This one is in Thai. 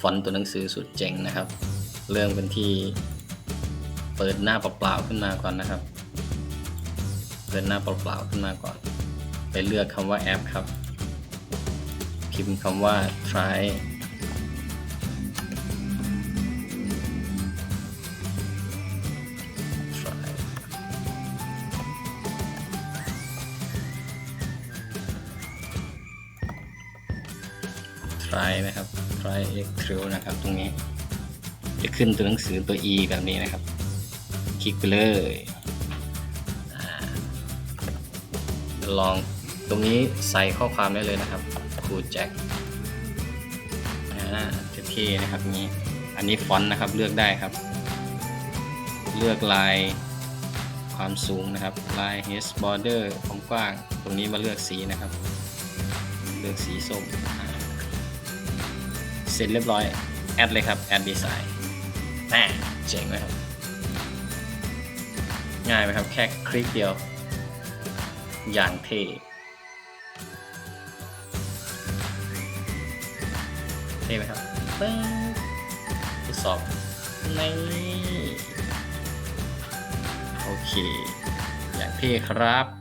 ฟอนต์ตัวหนังสือสุดเจ๋งนะครับ เรื่องเป็นที่ เปิดหน้าเปล่าๆขึ้นมาก่อนนะครับ เปิดหน้าเปล่าๆขึ้นมาก่อน ไปเลือกคำว่าแอปครับ พิมพ์คำว่า try try try นะครับ try x t r i l นะครับ ตรงนี้ จะขึ้นตัวหนังสือตัว e แบบนี้นะครับ คลิกไปเลยลองตรงนี้ใส่ข้อความได้เลยนะครับครูแจ็คอ่าเท่ๆนะครับนี้ อันนี้ฟอนต์นะครับเลือกได้ครับ เลือกลายความสูงนะครับ ลาย h border ความกว้าง ตรงนี้มาเลือกสีนะครับ เลือกสีส้ม ร็จเรียบร้อย แอดเลยครับ แอดดีไซน์แน่เจ๋งไหมครับ ง่ายไหมครับ แค่คลิกเดียว อย่างเท่เท่ไหมครับปึ๊บทดสอบในโอเค อย่างเท่ครับ